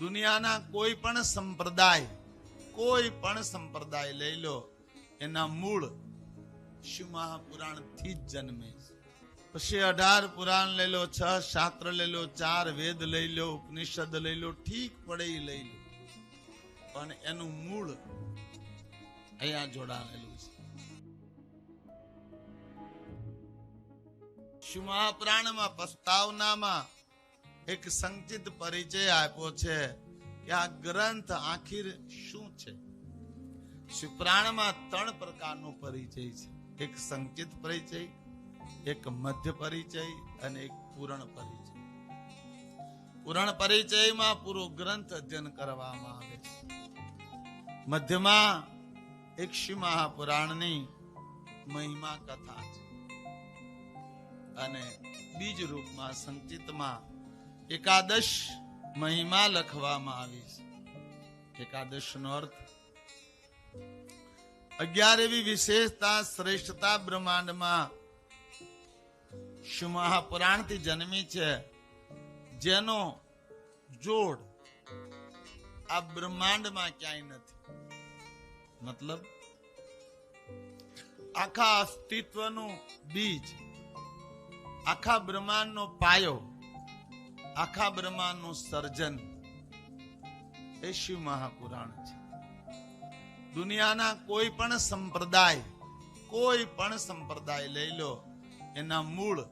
દુનિયાના કોઈ પણ સંપ્રદાય, કોઈ પણ સંપ્રદાય લઈ લો, એના મૂળ શિવ મહાપુરાણથી જ જન્મે પછી અઢાર પુરાણ લઈ લો, છ શાસ્ત્ર લઈ લો, ચાર વેદ લઈ લો, ઉપનિષદ લઈ લો, ઠીક પડે એ લઈ લો. પણ એનું મૂળ અહીંયા જોડાયેલું છે. શિવ મહાપુરાણમાં પ્રસ્તાવનામાં એક સંચિત પરિચય આપ્યો છે કે આ ગ્રંથ આખીર શું છે? શિવપુરાણમાં ત્રણ પ્રકારનો પરિચય છે. એક સંચિત પરિચય, એક મધ્ય પરિચય અને એક પૂરણ પરિચય. પૂરણ પરિચયમાં પૂરો ગ્રંથ અધ્યયન કરવામાં આવે છે. મધ્યમાં એક શિવ મહાપુરાણની મહિમા કથા છે. અને બીજ રૂપમાં સંચિતમાં એકાદશ મહિમા લખવામાં આવી છે. એકાદશ નો અર્થ અગિયાર એવી વિશેષતા શ્રેષ્ઠતા બ્રહ્માંડમાં મહાપુરાણથી જન્મી છે. જેનો જોડ આ બ્રહ્માંડમાં ક્યાંય નથી. મતલબ, આખા અસ્તિત્વનું બીજ, આખા બ્રહ્માંડનો પાયો આખા બ્રહ્માંડનું સર્જન એ શિવ મહાપુરાણ છે. દુનિયાના કોઈ પણ સંપ્રદાય, કોઈ પણ સંપ્રદાય લઈ લો, એના મૂળ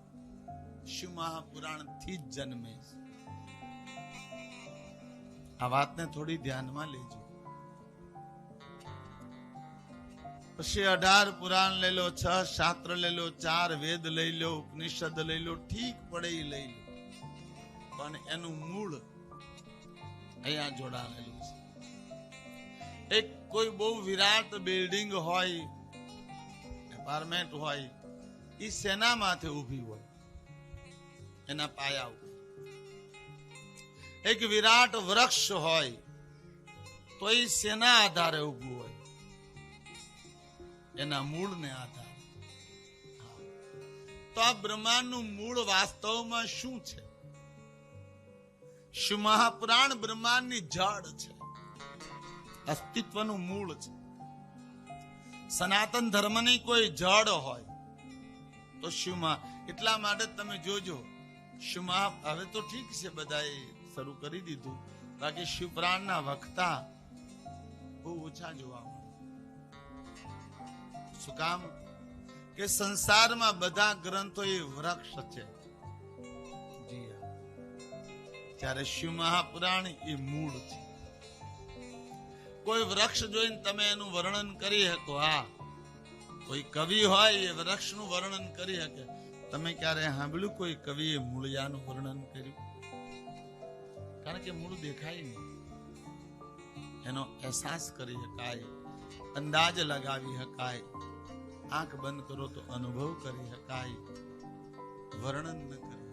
શિવ મહાપુરાણથી જ જન્મે છે. આ વાતને થોડી ધ્યાનમાં લેજો. પછી અઢાર પુરાણ લઈ લો, છ શાસ્ત્ર લઈ લો, ચાર વેદ લઈ લો, ઉપનિષદ લઈ લો, ઠીક પડે એ લઈ લો. પણ એનું મૂળ અહીંયા જોડાયેલું છે. એક કોઈ બહુ વિરાટ બિલ્ડિંગ હોય એપાર્ટમેન્ટ હોય એ સેના માથે ઊભી હોય, એના પાયા ઉપર. એક વિરાટ વૃક્ષ હોય, તો એ સેના આધારે ઊભું હોય. એના મૂળને આધારે. તો આ બ્રહ્માંડનું મૂળ વાસ્તવમાં શું છે? શિવ મહાપુરાણ બ્રહ્માંડની જડ છે? અસ્તિત્વનું મૂળ છે. સનાતન ધર્મની કોઈ જડ હોય તો શિવમાં એટલા માટે તમે જોજો. શિવમાં હવે તો ઠીક છે બધાએ શરૂ કરી દીધું. બાકી શિવપ્રાણના વખતા બહુ ઓછા જોવા મળે. શું કામ? કે સંસારમાં બધા ગ્રંથો એ વૃક્ષ છે. ત્યારે શિવ મહાપુરાણ એ મૂળ છે. કોઈ વૃક્ષ જોઈને તમે એનું વર્ણન કરી શકો, હા. કોઈ કવિ હોય એ વૃક્ષનું વર્ણન કરી શકે. તમે ક્યારે સાંભળ્યું કોઈ કવિએ મૂળિયાનું વર્ણન કર્યું? કારણ કે મૂળ દેખાય નહીં. એનો અહેસાસ કરી શકાય અંદાજ લગાવી શકાય આંખ બંધ કરો તો અનુભવ કરી શકાય વર્ણન ન કરી.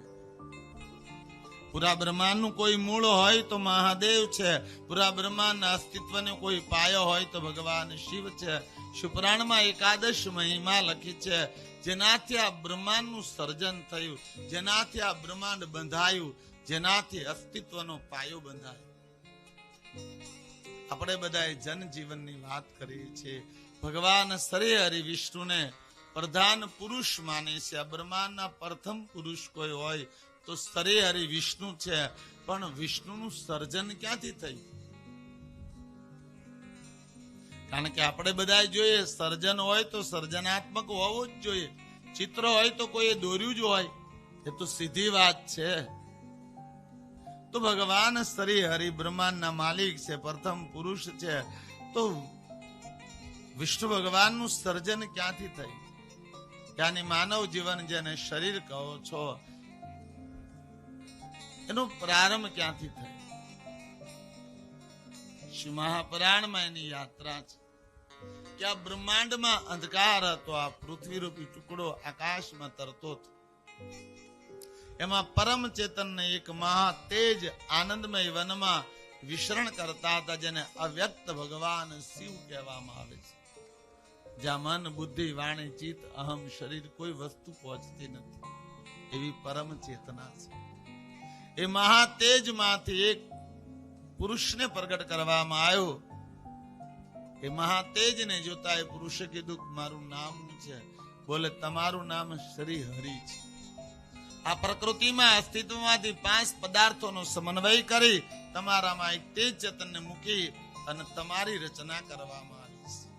પૂરા બ્રહ્માંડનું કોઈ મૂળ હોય તો મહાદેવ છે. પૂરા બ્રહ્માંડના અસ્તિત્વને કોઈ પાયો હોય તો ભગવાન શિવ છે. શુપરાણમાં એકાદશ મહિમા લખી છે. જેનાથી આ બ્રહ્માંડનું સર્જન થયું. જેનાથી આ બ્રહ્માંડ બંધાયું. જેનાથી અસ્તિત્વનો પાયો બંધાયો. આપણે બધાએ જનજીવનની વાત કરીએ છીએ ભગવાન શ્રી હરિ વિષ્ણુને પ્રધાન પુરુષ માને છે. આ બ્રહ્માંડના પ્રથમ પુરુષ કોઈ હોય તો સ્તરે હરિ વિષ્ણુ છે. પણ વિષ્ણુનું સર્જન ક્યાંથી થયું? કારણ કે આપણે બધા જોઈએ, સર્જન હોય તો સર્જનાત્મક હોવું જ જોઈએ. ચિત્ર હોય તો કોઈ દોર્યું જ હોય. એ તો સીધી વાત છે. તો ભગવાન શ્રી હરિ બ્રહ્માંડના માલિક છે, પ્રથમ પુરુષ છે. તો વિષ્ણુ ભગવાનનું સર્જન ક્યાંથી થયું? ત્યાંની માનવ જીવન જેને શરીર કહો છો એનો પ્રારંભ ક્યાંથી થયો? શ્રી મહાપુરાણમાં એની યાત્રા છે. કે આ બ્રહ્માંડમાં અંધકાર હતો, આ પૃથ્વી રૂપી ટુકડો આકાશમાં તરતો હતો. એમાં પરમ ચેતનને એક મહા તેજ આનંદમય વનમાં વિશરણ કરતા હતા, જેને અવ્યક્ત ભગવાન શિવ કહેવામાં આવે છે. જ્યાં મન, બુદ્ધિ, વાણી, ચિત્ત, અહમ, શરીર કોઈ વસ્તુ પહોંચતી નથી. એવી પરમ ચેતના છે. એ મહાતેજમાંથી એક પુરુષને પ્રગટ કરવામાં આવ્યો. એ મહાતેજને જોતા એ પુરુષે કીધું, મારું નામ છે. બોલે, તમારું નામ શ્રી હરિ છે. આ પ્રકૃતિમાં અસ્તિત્વમાંથી પાંચ પદાર્થોનો સમન્વય કરી તમારામાં એક તેજ ચેતનને મૂકી અને તમારી રચના કરવામાં આવી છે.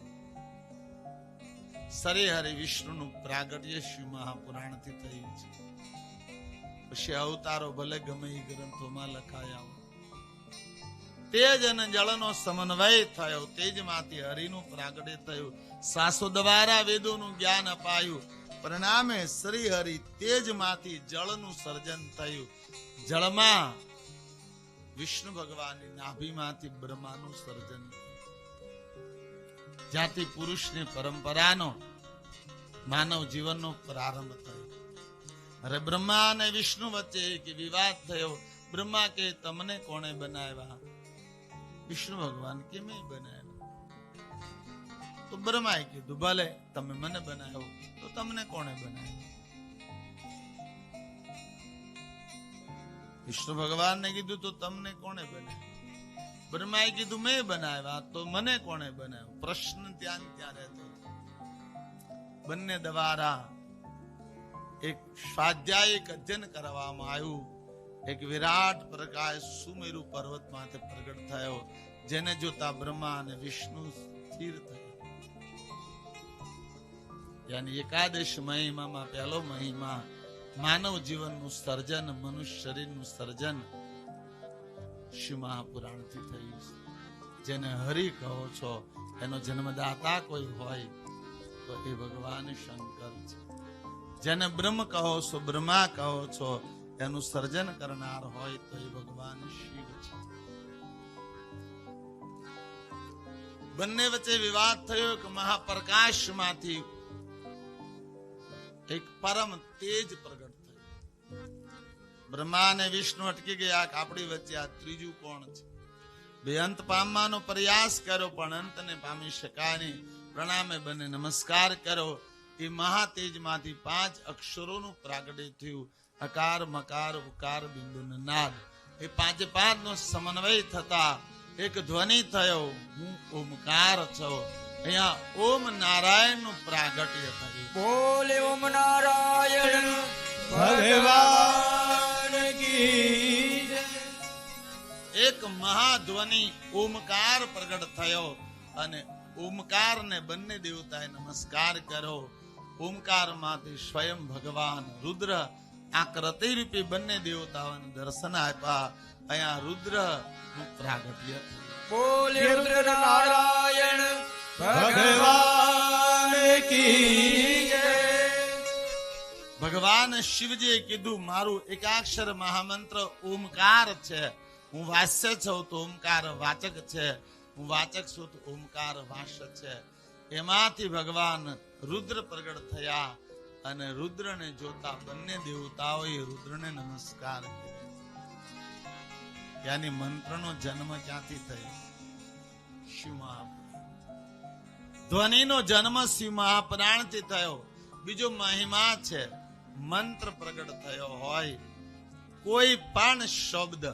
સરે હરિ વિષ્ણુનું પ્રાગટ્ય શિવ મહાપુરાણથી થયું છે. પછી અવતારો ભલે ગમે એ ગ્રંથોમાં લખાયા તેજ અને જળનો સમન્વય થયો. તેજમાંથી હરિનું પ્રાગટ્ય થયું. સાસો દ્વારા વેદોનું જ્ઞાન અપાયું. પરિણામે શ્રી હરિ તેજમાંથી જળનું સર્જન થયું. જળમાં વિષ્ણુ ભગવાનની નાભીમાંથી બ્રહ્માનું સર્જન જ્યાંથી પુરુષની પરંપરાનો માનવ જીવનનો પ્રારંભ થયો. અરે બ્રહ્મા અને વિષ્ણુ વચ્ચે વિવાદ થયો. બ્રહ્મા કે, તમને કોણે બનાવ્યા? વિષ્ણુ ભગવાન કે, મેં બનાવ્યા. તો બ્રહ્માએ કીધું, ભલે, તમે મને બનાવ્યો તો તમને કોણે બનાવ્યો? વિષ્ણુ ભગવાનને કીધું, તો તમને કોણે બનાવ્યો? બ્રહ્માએ કીધું, મેં બનાવ્યા, તો મને કોણે બનાવ્યો? પ્રશ્ન ત્યાં ત્યાં રહેતો બંને દ્વારા એક સ્વાધ્યાયિક અધ્યયન કરવામાં આવ્યું. એક વિરાટ પ્રકાશ સુમેરુ પર્વત માથે પ્રગટ થયો, જેને જોતા બ્રહ્મા અને વિષ્ણુ સ્થિર થયા. યાની એકાદશ મહિમામાં, પહેલો મહિમા માનવ જીવનનું સર્જન, મનુષ્ય શરીરનું સર્જન શિવ મહાપુરાણથી થયું છે. જેને હરિ કહો છો, એનો જન્મદાતા કોઈ હોય, તો એ ભગવાન શંકર છે. જેને બ્રહ્મ કહો છો, બ્રહ્મા કહો છો, એનું સર્જન કરનાર હોય તો એ ભગવાન શિવ છે. બંને વચ્ચે વિવાદ થયો કે મહાપ્રકાશમાંથી એક પરમ તેજ પ્રગટ થયું. બ્રહ્મા અને વિષ્ણુ અટકી ગયા આપણી વચ્ચે આ ત્રીજું કોણ છે? બે અંત પામવાનો પ્રયાસ કર્યો, પણ અંતને પામી શકાય નહીં. પ્રણામે બને નમસ્કાર કરો એ મહાતેજમાંથી પાંચ અક્ષરોનું પ્રાગટ્ય થયું. અકાર મકાર ઉકાર બિંદુ નાદ. એ પાંચે પાંચ નો સમન્વય થતા એક ધ્વનિ થયો. હું ઓમકાર છો. અહીંયા ઓમ નારાયણનું પ્રાગટ્ય થયું. બોલે ઓમ નારાયણ. ભગવાન કી એક મહાધ્વનિ ઓમકાર પ્રગટ થયો અને ઓમકાર ને બંને દેવતાએ નમસ્કાર કર્યો. ઓમકારમાંથી સ્વયં ભગવાન રુદ્ર આ રૂપી બંને દેવતાઓને દર્શન આપ્યા. અહીંયા રુદ્રનું પ્રાગટ્ય બોલે રુદ્ર નારાયણ ભગવાન કી ભગવાન શિવજીએ કીધું મારું એકાક્ષર મહામંત્ર ઓમકાર છે. હું વાસ્ય છું તો ઓમકાર વાચક છે. હું વાચક છું તો ઓમકાર વાસ્ય છે. એમાંથી ભગવાન રુદ્ર પ્રગટ થયા અને રુદ્રને જોતા બંને દેવતાઓએ રુદ્રને નમસ્કાર કર્યા. મંત્રનો જન્મ ક્યાંથી થયો? શિવ ધ્વનિનો જન્મ શિવ મહાપુરાણથી થયો. બીજો મહિમા છે, મંત્ર પ્રગટ થયો હોય. કોઈ પણ શબ્દ,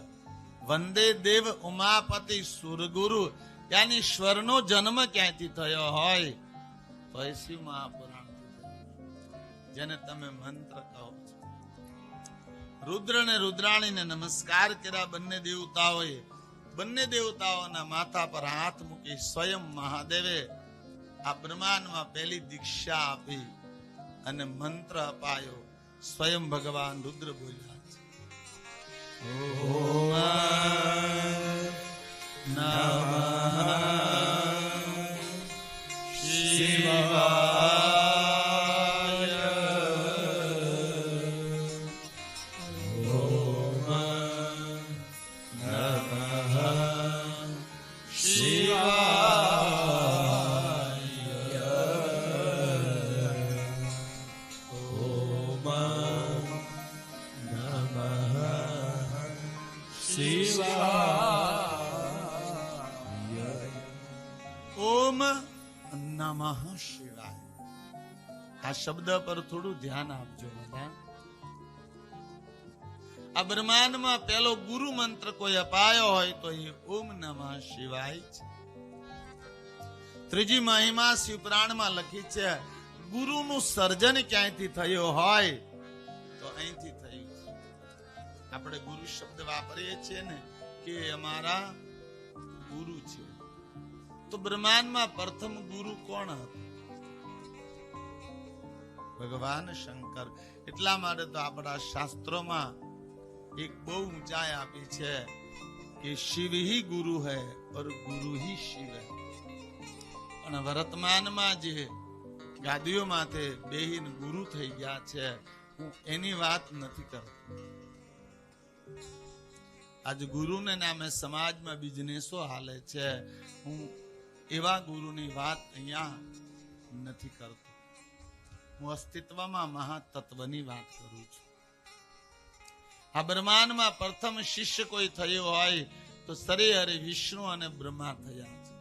વંદે દેવ ઉમાપતિ સુરગુરુ યાની સ્વરનો જન્મ ક્યાંથી થયો હોય? તો એ શિવ મહાપુરાણ જેને તમે મંત્ર કહો રુદ્ર ને રુદ્રાણીને નમસ્કાર કર્યા બંને દેવતાઓએ. બંને દેવતાઓના માથા પર હાથ મૂકી સ્વયં મહાદેવે આ બ્રહ્માંડમાં પહેલી દીક્ષા આપી અને મંત્ર અપાયો. સ્વયં ભગવાન રુદ્ર બોલ્યા આ શબ્દ પર થોડું ધ્યાન આપજો બધા આ બ્રહ્માંડમાં પેલો ગુરુ મંત્ર કોઈ અપાયો હોય તો એ ઓમ નમઃ શિવાય છે. ત્રીજી મહિમા શિવપુરાણમાં લખી છે, ગુરુનું સર્જન ક્યાંયથી થયું હોય તો અહીંથી થયું છે. આપણે ગુરુ શબ્દ વાપરીએ છીએ ને કે અમારા ગુરુ છે. તો બ્રહ્માંડમાં પ્રથમ ગુરુ કોણ હતું? ભગવાન શંકર. એટલા માટે તો આપણા શાસ્ત્રોમાં એક બહુ ઊંચાઈ આપી છે કે શિવ હી ગુરુ હૈ ઓર ગુરુ હી શિવ હૈ. અને વર્તમાનમાં જે ગાદીઓ માથે બેહીન ગુરુ થઈ ગયા છે, હું એની વાત નથી કરતો. આજ ગુરુને નામે સમાજમાં બિઝનેસો હાલે છે, હું એવા ગુરુની વાત અહીંયા નથી કરતો. હું અસ્તિત્વમાં મહાતત્વની વાત કરું છું. આ બ્રહ્માંડમાં પ્રથમ શિષ્ય કોઈ થયો હોય તો સરે હરે વિષ્ણુ અને બ્રહ્મા થયા છે.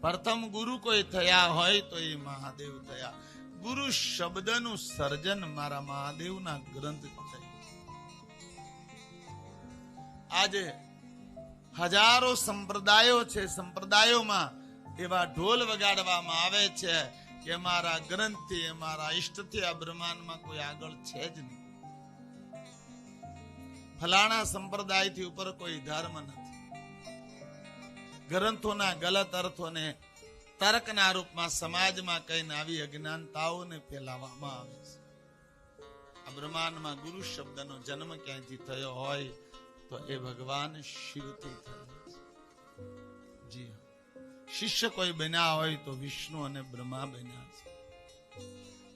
પ્રથમ ગુરુ કોઈ થયા હોય તો એ મહાદેવ થયા. ગુરુ શબ્દનું સર્જન મારા મહાદેવના ગ્રંથ થયું. આજે હજારો સંપ્રદાયો છે, સંપ્રદાયોમાં એવા ઢોલ વગાડવામાં આવે છે કે મારા ગ્રંથથી અમારા ઈષ્ટથી આ બ્રહ્માંડમાં કોઈ આગળ છે જ નહીં. ફલાણા સંપ્રદાયથી ઉપર કોઈ ધર્મ નથી. ગ્રંથોના ગલત અર્થોને તર્કના રૂપમાં સમાજમાં કહીને આવી અજ્ઞાનતાઓને ફેલાવવામાં આવે છે. આ બ્રહ્માંડમાં ગુરુ શબ્દનો જન્મ ક્યાંયથી થયો હોય તો એ ભગવાન શિવથી થયો જી હા. શિષ્ય કોઈ બન્યા હોય તો વિષ્ણુ અને બ્રહ્મા બન્યા છે.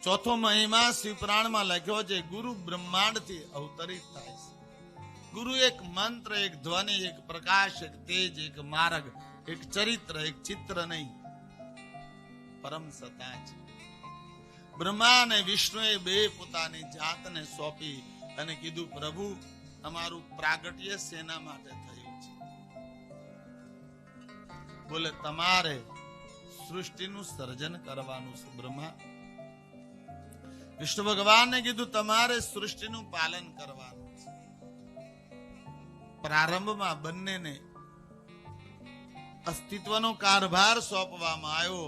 ચોથો મહિમા શિવપુરાણમાં લખ્યો છે, ગુરુ બ્રહ્માંડથી અવતરિત થાય છે. ગુરુ એક મંત્ર, એક ધ્વનિ, એક પ્રકાશ, એક તેજ, એક માર્ગ, એક ચરિત્ર, એક ચિત્ર નહીં. પરમ સતા છે. બ્રહ્મા અને વિષ્ણુએ બે પોતાની જાતને સોંપી અને કીધું, પ્રભુ અમારું પ્રાગટ્ય સેના માટે થયું. બોલે, તમારે સૃષ્ટિનું સર્જન કરવાનું છે, બ્રહ્મા. વિષ્ણુ ભગવાનને કીધું, તમારે સૃષ્ટિનું પાલન કરવાનું પ્રારંભમાં બંનેને અસ્તિત્વનો કારભાર સોંપવામાં આવ્યો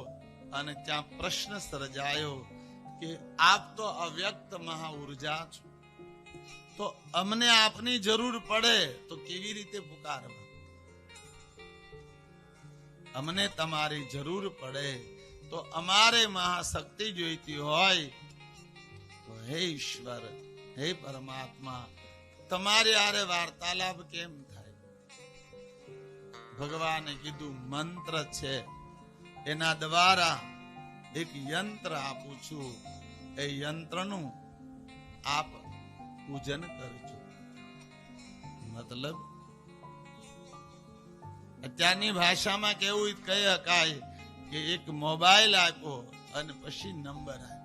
અને ત્યાં પ્રશ્ન સર્જાયો કે, આપ તો અવ્યક્ત મહા ઊર્જા છો. તો અમને આપની જરૂર પડે તો કેવી રીતે પુકારવા? અમને તમારી જરૂર પડે. તો અમારે મહાશક્તિ જોઈતી હોય તો હે ઈશ્વર, હે પરમાત્મા, તમારી આરે વાર્તાલાપ કેમ થાય? ભગવાને કીધું, મંત્ર છે. એના દ્વારા એક યંત્ર આપું છું. એ યંત્રનું આપ પૂજન કરજો. મતલબ અત્યારની ભાષામાં કેવું કહી શકાય કે એક મોબાઈલ આપ્યો અને પછી નંબર આપ્યો.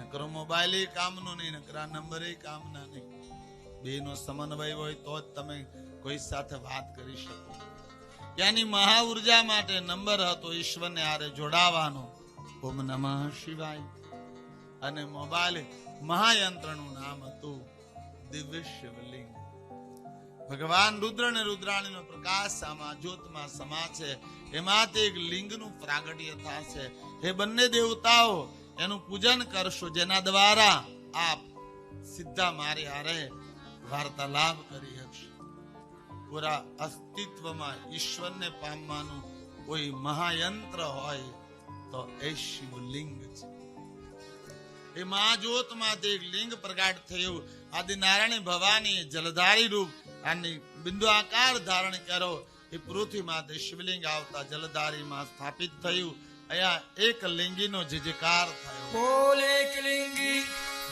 નકરો મોબાઈલ કામનો નહીં, નકરા નંબર કામના નહીં. બે નો સમન્વય હોય તો જ તમે કોઈ સાથે વાત કરી શકો. ત્યાંની મહા ઊર્જા માટે નંબર હતો ઈશ્વરને આરે જોડાવાનો. ઓમ નમઃ શિવાય. અને મોબાઈલ મહાયંત્રનું નામ હતું દિવ્ય શિવલિંગ. ભગવાન રુદ્ર અને રુદ્રાણીનો પ્રકાશ આમાં જ્યોતમાં સમા છે. એમાંથી એક લિંગનું પ્રાગટ્ય થશે. હે બંને દેવતાઓ, એનું પૂજન કરશો, જેના દ્વારા આપ સીધા મારી હારે વાર્તાલાપ કરી શકશો પૂરા અસ્તિત્વમાં ઈશ્વરને પામવાનું કોઈ મહાયંત્ર હોય તો એ શિવલિંગ છે. એ મહાજોતમાંથી એક લિંગ પ્રગાટ થયું. આદિનારાયણ ભવાની જલધારી રૂપ આની બિંદુ આકાર ધારણ કરો. એ પૃથ્વીમાંથી શિવલિંગ આવતા જલધારીમાં સ્થાપિત થયું. અહીંયા એક લિંગીનો જજકાર થયો. બોલે કલિંગી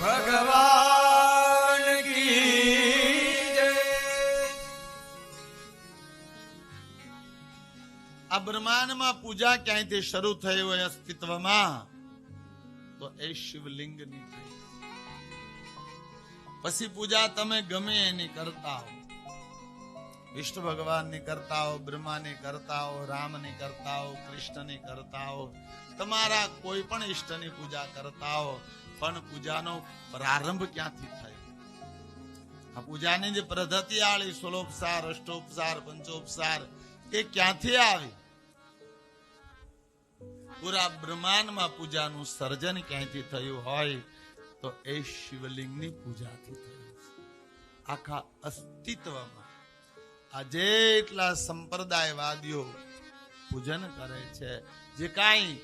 ભગવાન આ બ્રહ્માંડમાં પૂજા ક્યાંયથી શરૂ થઈ હોય અસ્તિત્વમાં? તો એ શિવલિંગની થઈ. પછી પૂજા તમે ગમે એની કરતા હો. વિષ્ણુ ભગવાનની કરતા હો બ્રહ્માની કરતા હો રામની કરતા હો કૃષ્ણની કરતા હો તમારા કોઈ પણ ઈષ્ટની પૂજા કરતા હો પણ પૂજાનો પ્રારંભ ક્યાંથી થયો? આ પૂજાની જે પદ્ધતિ આળી, સોલોપસાર, અષ્ટોપસાર, પંચોપસાર, એ ક્યાંથી આવી? પૂરા બ્રહ્માંડમાં પૂજાનું સર્જન ક્યાંથી થયું હોય? તો એ શિવલિંગની પૂજાથી થયું. આખા અસ્તિત્વમાં. આ જેટલા સંપ્રદાયવાદીઓ પૂજન કરે છે, જે કાંઈ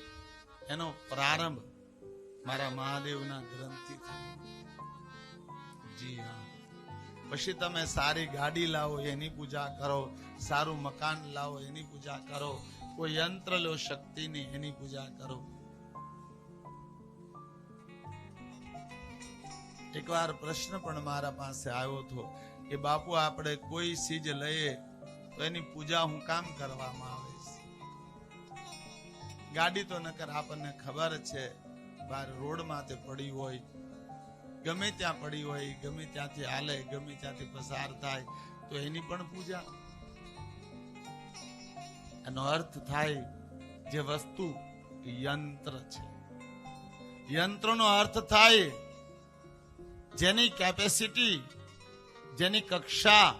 એનો પ્રારંભ મારા મહાદેવના ગ્રંથથી જી હા. પછી તમે સારી ગાડી લાવો, એની પૂજા કરો, સારું મકાન લાવો, એની પૂજા કરો, કોઈ યંત્ર લો શક્તિની, એની પૂજા કરો. એકવાર પ્રશ્ન પણ મારા પાસે આવ્યો હતો કે બાપુ, આપણે કોઈ ચીજ લઈએ તો એની પૂજા હું કામ કરવામાં આવે ગાડી તો નકર આપણને ખબર છે, બાર રોડમાં તે પડી હોય, ગમે ત્યાં પડી હોય, ગમે ત્યાંથી હાલે, ગમે ત્યાંથી પસાર થાય, તો એની પણ પૂજા. એનો અર્થ થાય જે વસ્તુ યંત્ર છે. યંત્રનો અર્થ થાય જેની કેપેસિટી જેની કક્ષા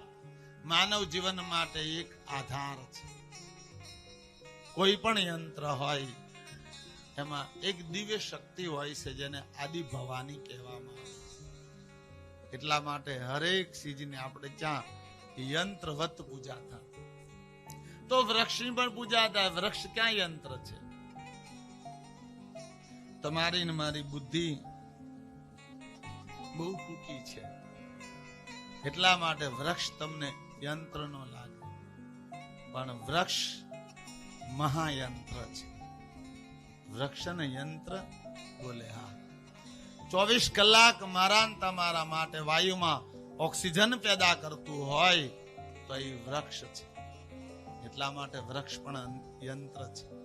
માનવ જીવન માટે એક આધાર છે. કોઈ પણ યંત્ર હોય, એમાં એક દિવ્ય શક્તિ હોય છે જેને આદિ ભવાની કહેવામાં આવે એટલા માટે હરેક ચીજને આપણે ત્યાં યંત્રવત પૂજા થાય તો વૃક્ષની પણ પૂજા થાય. વૃક્ષ ક્યાં યંત્ર છે? તમારી ને મારી બુદ્ધિ બહુ ટૂંકી છે. એટલા માટે વૃક્ષ તમને યંત્ર નો લાગે. પણ વૃક્ષ મહાયંત્ર છે. વૃક્ષ ને યંત્ર બોલે, હા. ચોવીસ કલાક મારા તમારા માટે વાયુમાં ઓક્સિજન પેદા કરતું હોય તો એ વૃક્ષ છે. એટલા માટે વૃક્ષ પણ યંત્ર છે.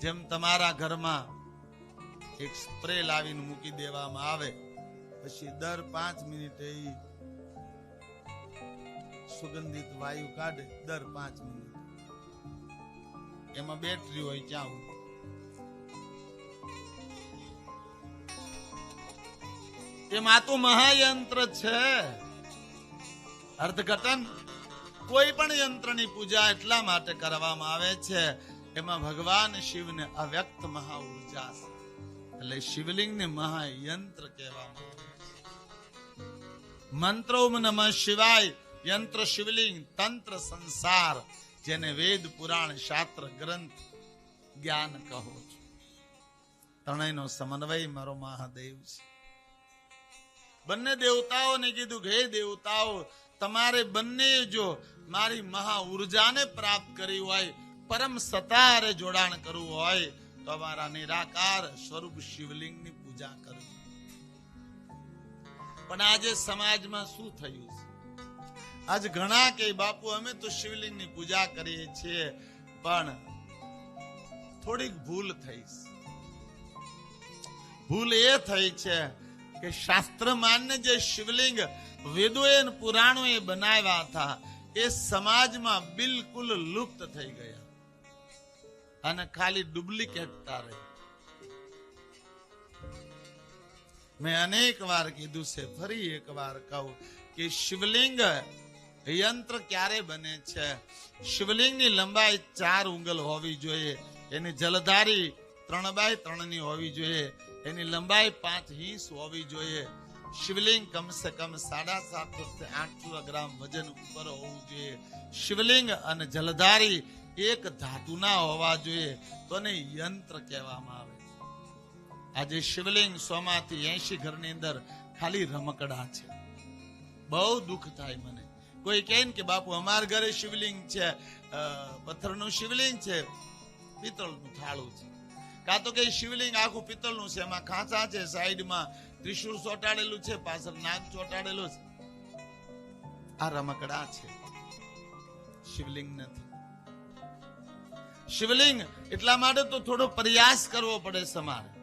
જેમ તમારા ઘરમાં એક સ્પ્રે લાવીને મૂકી દેવામાં આવે, પછી દર પાંચ મિનિટે સુગંધિત વાયુ કાઢે દર પાંચ મિનિટ. એમાં બેટરી હોય હોય એમાં તો મહાયંત્ર છે. અર્થઘટન કોઈ પણ યંત્રની પૂજા એટલા માટે કરવામાં આવે છે, એમાં ભગવાન શિવને અવ્યક્ત મહા ઊર્જા છે. એટલે શિવલિંગને મહાયંત્ર કહેવામાં આવે છે. મંત્રો નમઃ શિવાય. યંત્ર શિવલિંગ, તંત્ર સંસાર, જેને વેદ, પુરાણ, શાસ્ત્ર, ગ્રંથ, જ્ઞાન કહો છો. ત્રણેયનો સમન્વય મારો મહાદેવ છે. બંને દેવતાઓને કીધું હે દેવતાઓ, તમારે બંને જો મારી મહા ઉર્જાને પ્રાપ્ત કરી હોય, પરમ સતારે જોડાણ કરવું હોય, તો અમારા નિરાકાર સ્વરૂપ શિવલિંગની પૂજા કરવી પણ આજે સમાજમાં શું થયું? છે આજ ઘણા કે બાપુ અમે તો શિવલિંગની પૂજા કરીએ છીએ પણ થોડીક ભૂલ થઈ છે. ભૂલ એ થઈ છે કે શાસ્ત્ર માન્ય જે શિવલિંગ વેદોએ અને પુરાણોએ બનાવ્યા હતા એ સમાજમાં બિલકુલ લુપ્ત થઈ ગયા અને ખાલી ડુપ્લિકેટ તારે મેં અનેક વાર કીધું છે ફરી એક વાર કહું કે શિવલિંગ યંત્ર ક્યારે બને છે? શિવલિંગની લંબાઈ ચાર ઉંગલ હોવી જોઈએ. એની જલધારી ત્રણ બાય ત્રણની હોવી જોઈએ. એની લંબાઈ પાંચ હિંસ હોવી જોઈએ. શિવલિંગ કમસે કમ સાડા સાતસો આઠસો ગ્રામ વજન ઉપર હોવું જોઈએ. શિવલિંગ અને જલધારી એક ધાતુના હોવા જોઈએ. તો એને યંત્ર કહેવામાં આવે આજે શિવલિંગ સોમાંથી એસી ઘરની અંદર ખાલી રમકડા છે. બહુ દુઃખ થાય મને. કોઈ કહે કે, બાપુ, અમારા ઘરે શિવલિંગ છે. પથ્થરનું શિવલિંગ છે. પિત્તળનું થાળું છે. કાં તો કે શિવલિંગ આખું પિત્તળનું છે, એમાં ખાંચા છે, સાઈડમાં ત્રિશુર ચોંટાડેલું છે, પાછળ નાગ ચોટાડેલું છે. આ રમકડા છે. શિવલિંગ નથી. શિવલિંગ એટલા માટે તો થોડો પ્રયાસ કરવો પડે સમારે.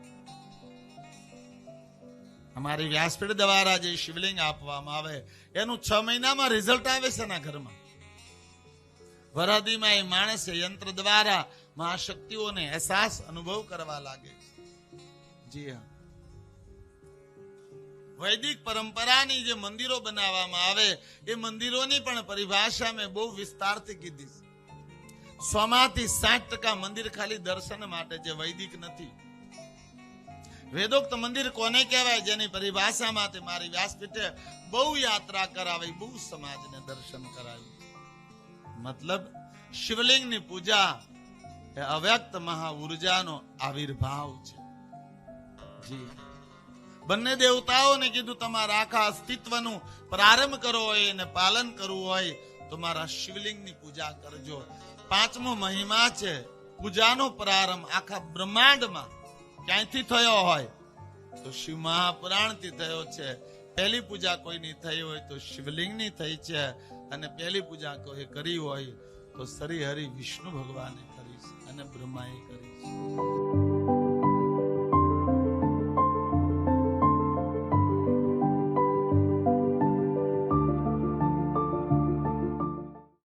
અમારી વ્યાસપીઠ દ્વારા જે શિવલિંગ આપવામાં આવે. એનું છ મહિનામાં રિઝલ્ટ આવે છે એના ઘરમાં. વરાદીમાં એ માણસે યંત્ર દ્વારા મહાશક્તિઓને અહેસાસ અનુભવ કરવા લાગે જી હા. વૈદિક પરંપરાની જે મંદિરો બનાવવામાં આવે, એ મંદિરોની પણ પરિભાષા મેં બહુ વિસ્તારથી કીધી સોમાંથી સાઠ ટકા મંદિર ખાલી દર્શન માટે જે વૈદિક નથી. વેદોક્ત મંદિર કોને કહેવાય? જેની પરિભાષામાં તે મારી વ્યાસપીઠે બહુ યાત્રા કરાવી, બહુ સમાજને દર્શન કરાવ્યું. મતલબ, શિવલિંગની પૂજા એ અવ્યક્ત મહા ઉર્જાનો આવિર્ભાવ છે. જી. બંને દેવતાઓને કીધું, તમારા આખા અસ્તિત્વનું પ્રારંભ કરવો હોય અને પાલન કરવું હોય તો મારા શિવલિંગની પૂજા કરજો. પાંચમો મહિમા છે, પૂજાનો પ્રારંભ આખા બ્રહ્માંડમાં. ક્યાંયથી થયો હોય? તો શિવ મહાપુરાણથી થયો છે. પહેલી પૂજા કોઈની થઈ હોય તો શિવલિંગની થઈ છે અને પહેલી પૂજા કોઈ કરી હોય તો શ્રી હરિ વિષ્ણુ ભગવાને કરી છે અને બ્રહ્માએ કરી છે.